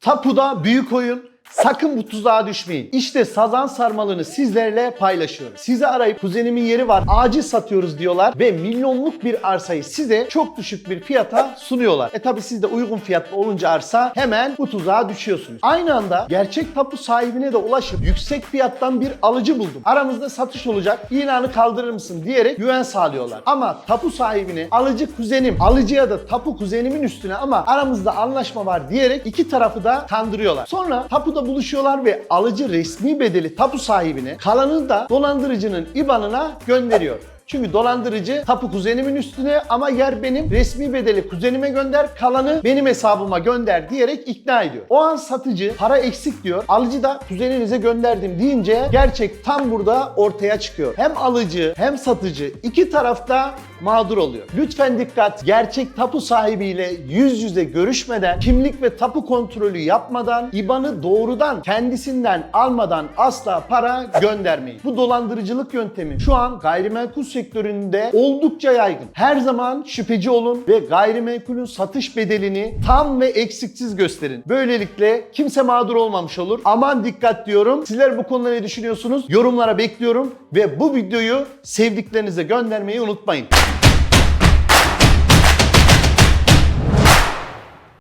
Tapuda büyük oyun. Sakın bu tuzağa düşmeyin. İşte sazan sarmalını sizlerle paylaşıyorum. Sizi arayıp kuzenimin yeri var acil satıyoruz diyorlar ve milyonluk bir arsayı size çok düşük bir fiyata sunuyorlar. E tabi siz de uygun fiyatlı olunca arsa hemen bu tuzağa düşüyorsunuz. Aynı anda gerçek tapu sahibine de ulaşıp yüksek fiyattan bir alıcı buldum. Aramızda satış olacak ilanı kaldırır mısın diyerek güven sağlıyorlar. Ama tapu sahibine alıcı kuzenim, alıcıya da tapu kuzenimin üstüne ama aramızda anlaşma var diyerek iki tarafı da kandırıyorlar. Sonra tapuda buluşuyorlar ve alıcı resmi bedeli tapu sahibine kalanını da dolandırıcının IBAN'ına gönderiyor. Çünkü dolandırıcı tapu kuzenimin üstüne ama yer benim resmi bedeli kuzenime gönder kalanı benim hesabıma gönder diyerek ikna ediyor. O an satıcı para eksik diyor alıcı da kuzeninize gönderdim deyince gerçek tam burada ortaya çıkıyor. Hem alıcı hem satıcı iki tarafta mağdur oluyor. Lütfen dikkat gerçek tapu sahibiyle yüz yüze görüşmeden kimlik ve tapu kontrolü yapmadan IBAN'ı doğrudan kendisinden almadan asla para göndermeyin. Bu dolandırıcılık yöntemi şu an gayrimenkul sektöründe oldukça yaygın. Her zaman şüpheci olun ve gayrimenkulün satış bedelini tam ve eksiksiz gösterin. Böylelikle kimse mağdur olmamış olur. Aman dikkat diyorum. Sizler bu konuda ne düşünüyorsunuz? Yorumlara bekliyorum ve bu videoyu sevdiklerinize göndermeyi unutmayın.